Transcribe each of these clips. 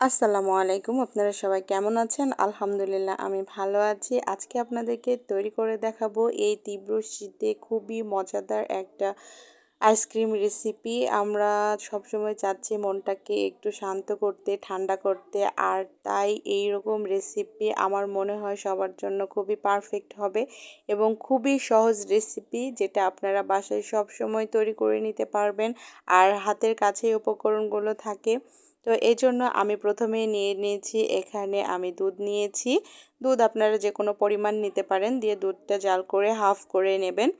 আসসালামু আলাইকুম, আপনারা সবাই কেমন আছেন? আলহামদুলিল্লাহ, আমি ভালো আছি। আজকে আপনাদেরকে তৈরি করে দেখাবো এই তীব্র শীতে খুবই মজাদার একটা আইসক্রিম রেসিপি। আমরা সবসময় চাচ্ছি মনটাকে একটু শান্ত করতে, ঠান্ডা করতে। আর তাই এই রকম রেসিপি আমার মনে হয় সবার জন্য খুবই পারফেক্ট হবে এবং খুবই সহজ রেসিপি যেটা আপনারা বাসায় সব সময় তৈরি করে নিতে পারবেন। আর হাতের কাছেই উপকরণগুলো থাকে। তো এই জন্য আমি প্রথমে নিয়ে নিয়েছি, এখানে আমি দুধ নিয়েছি। দুধ আপনারা যে কোনো পরিমাণ নিতে পারেন। দিয়ে দুধটা জাল করে হাফ করে নেবেন।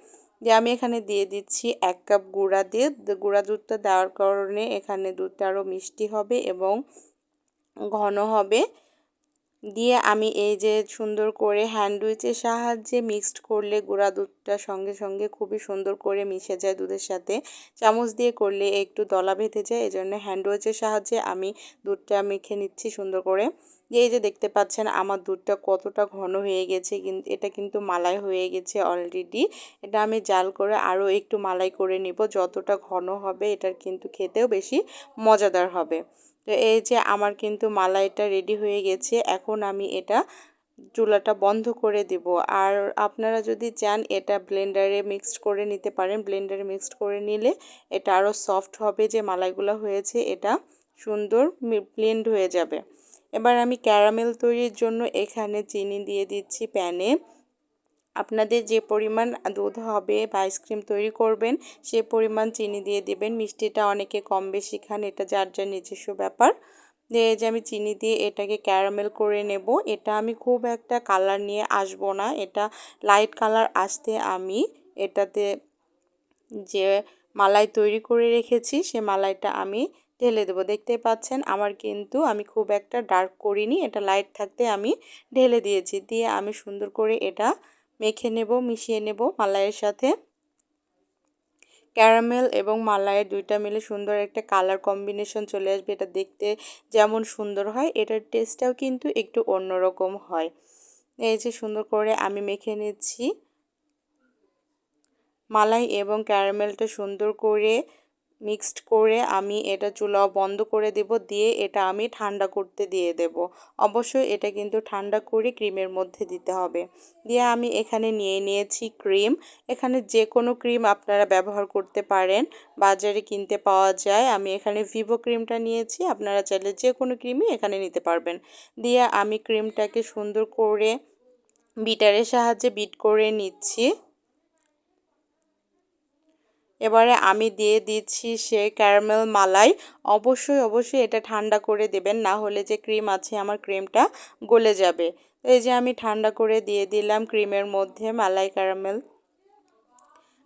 দিয়ে আমি এখানে দিয়ে দিচ্ছি এক কাপ গুঁড়া দিয়ে গুঁড়া দুধটা দেওয়ার কারণে এখানে দুধটা আরও মিষ্টি হবে এবং ঘন হবে। দিয়ে আমি এই যে সুন্দর করে হ্যান্ডউইচের সাহায্যে মিক্সড করলে গুঁড়া দুধটা সঙ্গে সঙ্গে খুবই সুন্দর করে মিশে যায় দুধের সাথে। চামচ দিয়ে করলে একটু দলা বেঁধে যায় এই জন্য হ্যান্ডউইচের সাহায্যে আমি দুধটা মেখে নিচ্ছি সুন্দর করে। এই যে দেখতে পাচ্ছেন আমার দুধটা কতটা ঘন হয়ে গেছে কিন্তু এটা কিন্তু মালাই হয়ে গেছে অলরেডি এটা আমি জাল করে আরও একটু মালাই করে নিব, যতটা ঘন হবে এটার কিন্তু খেতেও বেশি মজাদার হবে। তো এই যে আমার কিন্তু মালাইটা রেডি হয়ে গেছে, এখন আমি এটা চুলাটা বন্ধ করে দেব। আর আপনারা যদি চান এটা ব্লেন্ডারে মিক্সড করে নিতে পারেন। ব্লেন্ডারে মিক্সড করে নিলে এটা আরও সফট হবে যে মালাইগুলো হয়েছে, এটা সুন্দর ব্লেন্ড হয়ে যাবে। এবার আমি ক্যারামেল তৈরির জন্য এখানে চিনি দিয়ে দিচ্ছি প্যানে। আপনাদের যে পরিমাণ দুধ হবে বা আইসক্রিম তৈরি করবেন, সে পরিমাণ চিনি দিয়ে দেবেন। মিষ্টিটা অনেকে কম বেশি খান, এটা যার যার নিজস্ব ব্যাপার। দিয়ে যে আমি চিনি দিয়ে এটাকে ক্যারামেল করে নেব, এটা আমি খুব একটা কালার নিয়ে আসব না। এটা লাইট কালার আসতে আমি এটাতে যে মালাই তৈরি করে রেখেছি, সে মালাইটা আমি ঢেলে দেবো। দেখতে পাচ্ছেন, আমার কিন্তু আমি খুব একটা ডার্ক করিনি, এটা লাইট থাকতে আমি ঢেলে দিয়েছি। দিয়ে আমি সুন্দর করে এটা মেখে নেব, মিশিয়ে নেব মালাইয়ের সাথে। ক্যারামেল এবং মালাইয়ের দুইটা মিলে সুন্দর একটা কালার কম্বিনেশন চলে আসবে। এটা দেখতে যেমন সুন্দর হয়, এটার টেস্টটাও কিন্তু একটু অন্যরকম হয়। এই যে সুন্দর করে আমি মেখে নিচ্ছি। মালাই এবং ক্যারামেলটা সুন্দর করে মিক্সড করে আমি এটা চুলা বন্ধ করে দেব, দিয়ে এটা আমি ঠান্ডা করতে দিয়ে দেব। অবশ্যই এটা কিন্তু ঠান্ডা করে ক্রিমের মধ্যে দিতে হবে। দিয়ে আমি এখানে নিয়ে নিয়েছি ক্রিম। এখানে যে কোনো ক্রিম আপনারা ব্যবহার করতে পারেন, বাজারে কিনতে পাওয়া যায়। আমি এখানে ভিভো ক্রিমটা নিয়েছি, আপনারা চাইলে যে কোনো ক্রিমই এখানে নিতে পারবেন। দিয়ে আমি ক্রিমটাকে সুন্দর করে বিটারের সাহায্যে বিট করে নিচ্ছি। এবারে আমি দিয়ে দিচ্ছি সে ক্যারামেল মালাই। অবশ্যই অবশ্যই এটা ঠান্ডা করে দেবেন, না হলে যে ক্রিম আছে আমার ক্রিমটা গলে যাবে। এই যে আমি ঠান্ডা করে দিয়ে দিলাম ক্রিমের মধ্যে মালাই ক্যারামেল।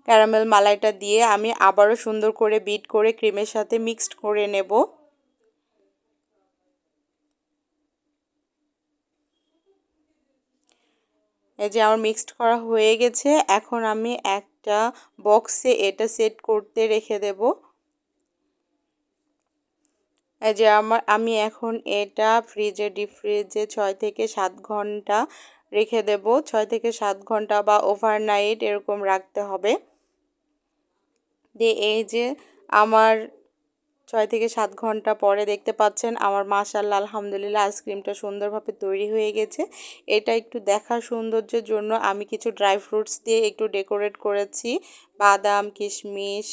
ক্যারামেল মালাইটা দিয়ে আমি আবারও সুন্দর করে বিট করে ক্রিমের সাথে মিক্সড করে নেব। এই যে আমার মিক্সড করা হয়ে গেছে। এখন আমি একটা বক্সে এটা সেট করতে রেখে দেব। এই যে আমার, আমি এখন এটা ফ্রিজে ডিপ ফ্রিজে ছয় থেকে সাত ঘণ্টা রেখে দেব। ছয় থেকে সাত ঘণ্টা বা ওভারনাইট এরকম রাখতে হবে। দিয়ে এই যে আমার ছয় থেকে সাত ঘণ্টা পরে দেখতে পাচ্ছেন আমার মাশাল্লাহ আলহামদুলিল্লাহ, আইসক্রিমটা সুন্দরভাবে তৈরি হয়ে গেছে। এটা একটু দেখার সৌন্দর্যের জন্য আমি কিছু ড্রাই ফ্রুটস দিয়ে একটু ডেকোরেট করেছি। বাদাম, কিশমিশ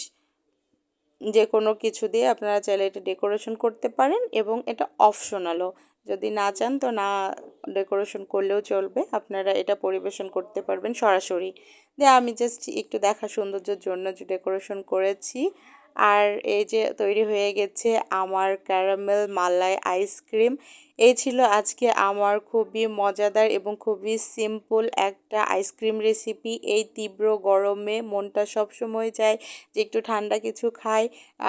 যে কোনো কিছু দিয়ে আপনারা চাইলে এটা ডেকোরেশন করতে পারেন এবং এটা অপশনালও। যদি না চান তো না ডেকোরেশন করলেও চলবে, আপনারা এটা পরিবেশন করতে পারবেন সরাসরি। দিয়ে আমি জাস্ট একটু দেখা সৌন্দর্যের জন্য যে ডেকোরেশন করেছি। আর এই যে তৈরি হয়ে গেছে আমার ক্যারামেল মালাই আইসক্রিম। এই ছিল আজকে আমার খুবই মজাদার এবং খুবই সিম্পল একটা আইসক্রিম রেসিপি এই তীব্র গরমে মনটা সবসময় চায় যে একটু ঠান্ডা কিছু খাই।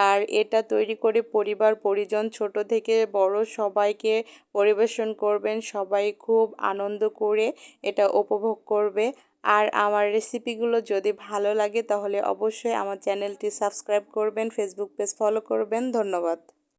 আর এটা তৈরি করে পরিবার, পরিজন, ছোট থেকে বড় সবাইকে পরিবেশন করবেন, সবাই খুব আনন্দ করে এটা উপভোগ করবে। আর আমার রেসিপিগুলো যদি ভালো লাগে তাহলে অবশ্যই আমার চ্যানেলটি সাবস্ক্রাইব করবেন ফেসবুক পেজ ফলো করবেন। ধন্যবাদ।